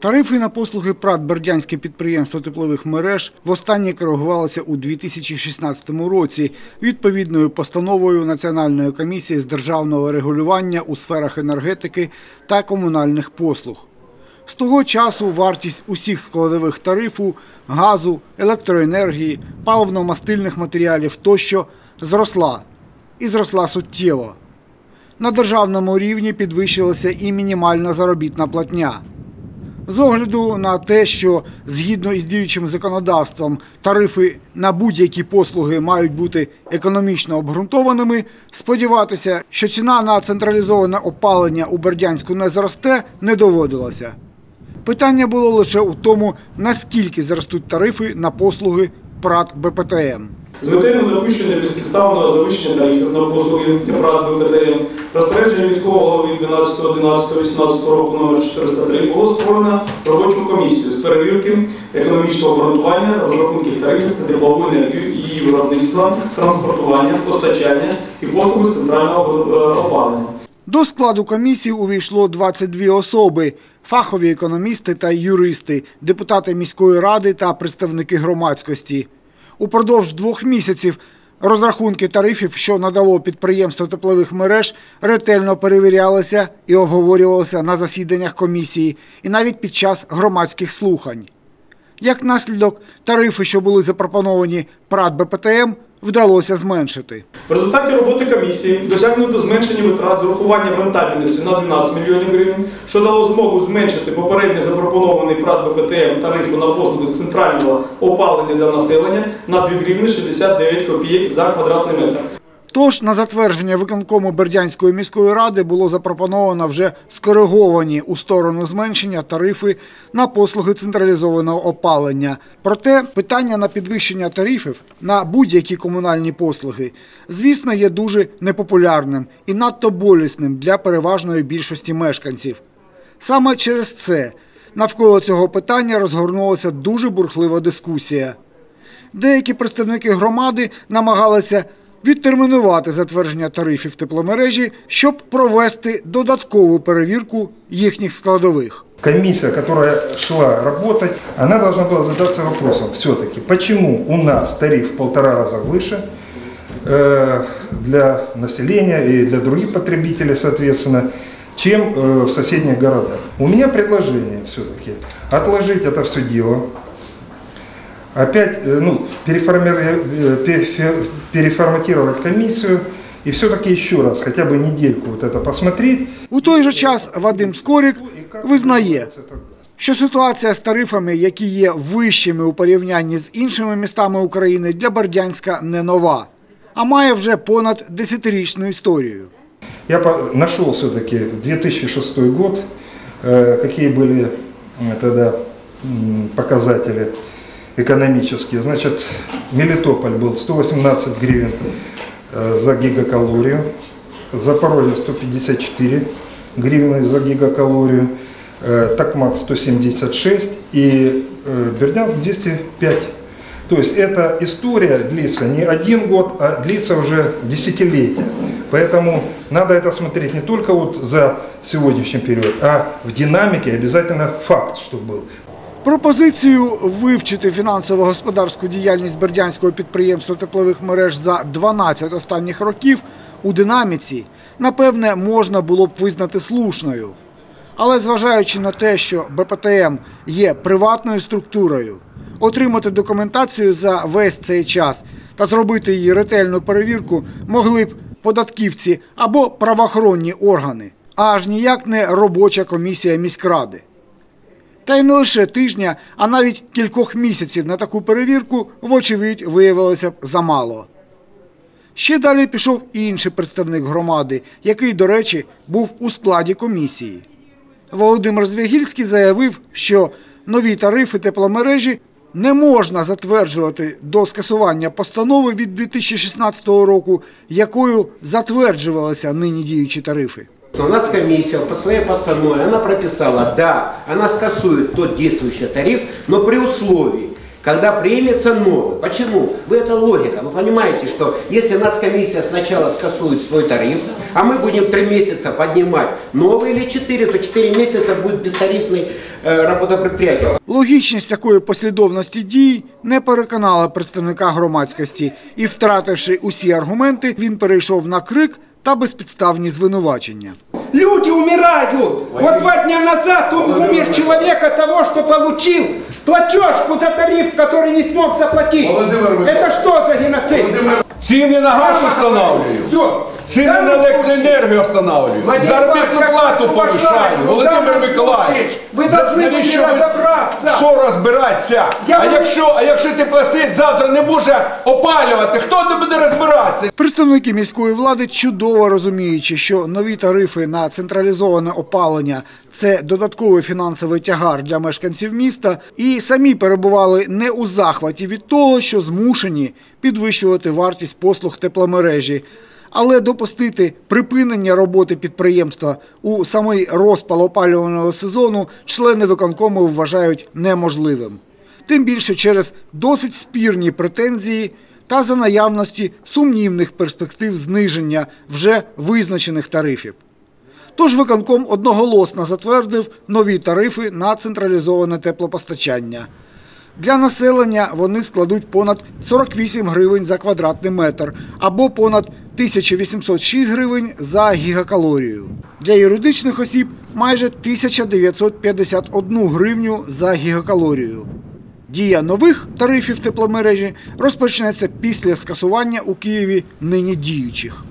Тарифи на послуги ПРАТ Бердянське підприємство теплових мереж востаннє коригувалося у 2016 році відповідною постановою Національної комісії з державного регулювання у сферах енергетики та комунальних послуг. З того часу вартість усіх складових тарифу, газу, електроенергії, паливно-мастильних матеріалів тощо зросла і зросла суттєво. На державному рівні підвищилася і мінімальна заробітна платня. З огляду на те, що згідно із діючим законодавством тарифи на будь-які послуги мають бути економічно обґрунтованими, сподіватися, що ціна на централізоване опалення у Бердянську не зросте, не доводилося. Питання було лише у тому, наскільки зростуть тарифи на послуги ПРАТ БПТМ. З метою недопущення безпідставного завищення тарифів на послуги ПРАТ БПТМ розпорядження міського голови від 12.11.18 року номер 403 було створено робочу комісію з перевірки економічного обґрунтування, розрахунків тарифів на теплову енергію, її виробництва, транспортування, постачання і послуги центрального е, опалення. До складу комісії увійшло 22 особи: фахові економісти та юристи, депутати міської ради та представники громадськості. Упродовж двох місяців розрахунки тарифів, що надало підприємство теплових мереж, ретельно перевірялися і обговорювалися на засіданнях комісії і навіть під час громадських слухань. Як наслідок, тарифи, що були запропоновані ПРАТ БПТМ, вдалося зменшити. В результаті роботи комісії досягнуто зменшення витрат з урахуванням рентабельності на 12 мільйонів гривень, що дало змогу зменшити попередньо запропонований ПРАТ БПТМ тарифу на послуги з центрального опалення для населення на 2 гривні 69 копійок за квадратний метр. Тож на затвердження виконкому Бердянської міської ради було запропоновано вже скориговані у сторону зменшення тарифи на послуги централізованого опалення. Проте питання на підвищення тарифів на будь-які комунальні послуги, звісно, є дуже непопулярним і надто болісним для переважної більшості мешканців. Саме через це навколо цього питання розгорнулася дуже бурхлива дискусія. Деякі представники громади намагалися відтермінувати затвердження тарифів тепломережі, щоб провести додаткову перевірку їхніх складових. Комиссия, которая шла работать, она должна была задаться вопросом все-таки, почему у нас тариф в полтора раза выше э, для населения и для других потребителей, соответственно, чем э, в соседних городах. У меня предложение все-таки отложить это все дело, опять э, ну, переформи- э, перефе- переформатировать комиссию и все-таки еще раз, хотя бы недельку вот это посмотреть. У той же час Вадим Скорік визнає, що ситуація з тарифами, які є вищими у порівнянні з іншими містами України, для Бердянська не нова, а має вже понад десятирічну історію. Я по- нашел все-таки 2006 год, э, какие были э, тогда м, показатели Экономические. Значит, Мелитополь был 118 гривен э, за гигакалорию, Запорожье 154 гривны за гигакалорию, э, Токмак 176 и э, Бердянск 205. То есть эта история длится не один год, а длится уже десятилетия. Поэтому надо это смотреть не только вот за сегодняшний период, а в динамике обязательно факт, что был. Пропозицію вивчити фінансово-господарську діяльність бердянського підприємства теплових мереж за 12 останніх років у динаміці, напевне, можна було б визнати слушною. Але зважаючи на те, що БПТМ є приватною структурою, отримати документацію за весь цей час та зробити її ретельну перевірку могли б податківці або правоохоронні органи, аж ніяк не робоча комісія міськради. Та й не лише тижня, а навіть кількох місяців на таку перевірку, вочевидь, виявилося б замало. Ще далі пішов інший представник громади, який, до речі, був у складі комісії. Володимир Звягільський заявив, що нові тарифи тепломережі не можна затверджувати до скасування постанови від 2016 року, якою затверджувалися нині діючі тарифи. Но нацкомиссия по своей постанове, она прописала, да, она скасует тот действующий тариф, но при условии, когда примется новый. Почему? Вы это логика. Вы понимаете, что если нацкомиссия сначала скасует свой тариф, а мы будем три месяца поднимать новый или четыре, то четыре месяца будет бестарифный э, работа предприятия. Логічність такої послідовності дій не переконала представника громадськості, і, втративши усі аргументи, він перейшов на крик та безпідставні звинувачення. Люди умирают. Вот два дня назад он умер человек от того, что получил платежку за тариф, который не смог заплатить. Это что за геноцид? Ціни на газ встановлюю. Все. Ціни на електроенергію встановлюю. Владимир Заробітну Иванович, плату я вас повишаю. уважаю. Володимир В данном Миколаївич. случае вы за- должны навіщо были ви- разобраться. Що розбиратися? Я а вам- якщо, а якщо теплосить завтра не може опалювати, хто не буде розбиратися? Представники міської влади чудово розуміючи, що нові тарифи на централізоване опалення це додатковий фінансовий тягар для мешканців міста, і самі перебували не у захваті від того, що змушені підвищувати вартість послуг тепломережі. Але допустити припинення роботи підприємства у самий розпал опалювального сезону члени виконкому вважають неможливим. Тим більше через досить спірні претензії та за наявності сумнівних перспектив зниження вже визначених тарифів. Тож виконком одноголосно затвердив нові тарифи на централізоване теплопостачання. Для населення вони складуть понад 48 гривень за квадратний метр або понад 1806 гривень за гігакалорію. Для юридичних осіб майже 1951 гривню за гігакалорію. Дія нових тарифів тепломережі розпочнеться після скасування у Києві нині діючих.